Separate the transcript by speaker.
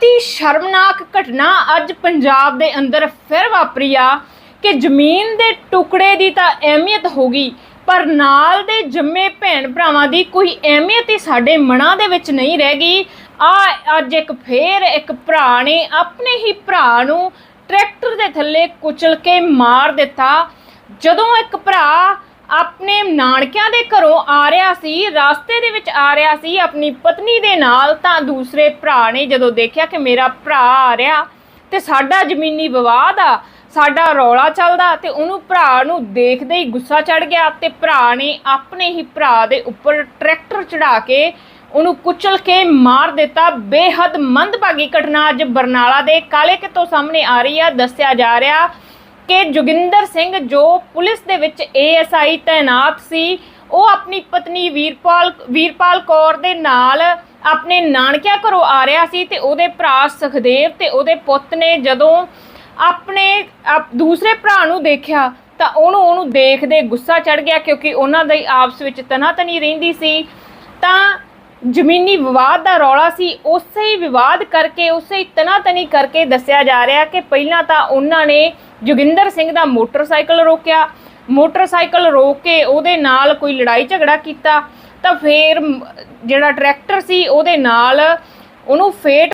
Speaker 1: ਤੀ ਸ਼ਰਮਨਾਕ ਘਟਨਾ ਅੱਜ ਪੰਜਾਬ ਦੇ ਅੰਦਰ ਫਿਰ ਵਾਪਰੀ ਆ ਕਿ ਜ਼ਮੀਨ ਦੇ ਟੁਕੜੇ ਦੀ ਤਾਂ ਅਹਿਮੀਅਤ ਹੋ ਗਈ, ਪਰ ਨਾਲ ਦੇ ਜੰਮੇ ਭੈਣ ਭਰਾਵਾਂ ਦੀ ਕੋਈ ਅਹਿਮੀਅਤ ਹੀ ਸਾਡੇ ਮਨਾਂ ਦੇ ਵਿੱਚ ਨਹੀਂ ਰਹਿ ਗਈ। ਆ ਅੱਜ ਇੱਕ ਫੇਰ ਇੱਕ ਭਰਾ ਨੇ ਆਪਣੇ ਹੀ ਭਰਾ ਨੂੰ ਟਰੈਕਟਰ ਦੇ ਥੱਲੇ ਕੁਚਲ ਕੇ ਮਾਰ ਦਿੱਤਾ। ਜਦੋਂ ਇੱਕ ਭਰਾ ਆਪਣੇ ਨਾਨਕਿਆਂ ਦੇ ਘਰੋਂ ਆ ਰਿਹਾ ਸੀ, ਰਸਤੇ ਦੇ ਵਿੱਚ ਆ ਰਿਹਾ ਸੀ, ਆਪਣੀ ਪਤਨੀ ਦੇ ਨਾਲ ਤਾਂ ਦੂਸਰੇ ਭਰਾ ਨੇ ਜਦੋਂ ਦੇਖਿਆ ਕਿ ਮੇਰਾ ਭਰਾ ਆ ਰਿਹਾ ਤੇ ਸਾਡਾ ਜ਼ਮੀਨੀ ਵਿਵਾਦ ਆ, ਸਾਡਾ ਰੌਲਾ ਚੱਲਦਾ ਤੇ ਉਹਨੂੰ ਭਰਾ ਨੂੰ ਦੇਖਦੇ ਹੀ ਗੁੱਸਾ ਚੜ ਗਿਆ ਤੇ ਭਰਾ ਨੇ ਆਪਣੇ ਹੀ ਭਰਾ ਦੇ ਉੱਪਰ ਟਰੈਕਟਰ ਚੜਾ ਕੇ ਉਹਨੂੰ ਕੁਚਲ ਕੇ ਮਾਰ ਦਿੱਤਾ। ਬੇਹੱਦ ਮੰਦਭਾਗੀ ਘਟਨਾ ਅੱਜ ਬਰਨਾਲਾ ਦੇ ਕਾਲੇ ਕਿਤੋਂ ਸਾਹਮਣੇ ਆ ਰਹੀ ਆ, ਦੱਸਿਆ ਜਾ ਰਿਹਾ ਕਿ ਜੋਗਿੰਦਰ ਸਿੰਘ ਜੋ ਪੁਲਿਸ ਦੇ ਵਿੱਚ ਏਐਸਆਈ ਤਾਇਨਾਤ ਸੀ, ਉਹ ਆਪਣੀ ਪਤਨੀ ਵੀਰਪਾਲ ਵੀਰਪਾਲ ਕੌਰ ਦੇ ਨਾਲ ਆਪਣੇ ਨਾਨਕਿਆਂ ਘਰੋਂ ਆ ਰਿਹਾ ਸੀ ਤੇ ਉਹਦੇ ਭਰਾ ਸੁਖਦੇਵ ਤੇ ਉਹਦੇ ਪੁੱਤ ਨੇ ਜਦੋਂ ਆਪਣੇ ਦੂਸਰੇ ਭਰਾ ਨੂੰ ਦੇਖਿਆ ਤਾਂ ਉਹਨੂੰ ਉਹਨੂੰ ਦੇਖਦੇ ਗੁੱਸਾ ਚੜ ਗਿਆ ਕਿਉਂਕਿ ਉਹਨਾਂ ਦੀ ਆਪਸ ਵਿੱਚ ਤਨਾਤਨੀ ਰਹਿੰਦੀ ਸੀ। ਤਾਂ ਜ਼ਮੀਨੀ ਵਿਵਾਦ ਦਾ ਰੌਲਾ ਸੀ, ਉਸੇ ਹੀ ਵਿਵਾਦ ਕਰਕੇ, ਉਸੇ ਹੀ ਤਨਾਤਨੀ ਕਰਕੇ ਦੱਸਿਆ ਜਾ ਰਿਹਾ ਕਿ ਪਹਿਲਾਂ ਤਾਂ ਉਹਨਾਂ ਨੇ ਜੋਗਿੰਦਰ ਸਿੰਘ ਦਾ ਮੋਟਰਸਾਈਕਲ ਰੋਕਿਆ। ਮੋਟਰਸਾਈਕਲ ਰੋਕ ਕੇ ਉਹਦੇ ਨਾਲ ਕੋਈ ਲੜਾਈ ਝਗੜਾ ਕੀਤਾ ਤਾਂ ਫੇਰ ਜਿਹੜਾ ਟਰੈਕਟਰ ਸੀ ਉਹਦੇ ਨਾਲ ਉਹਨੂੰ ਫੇਟ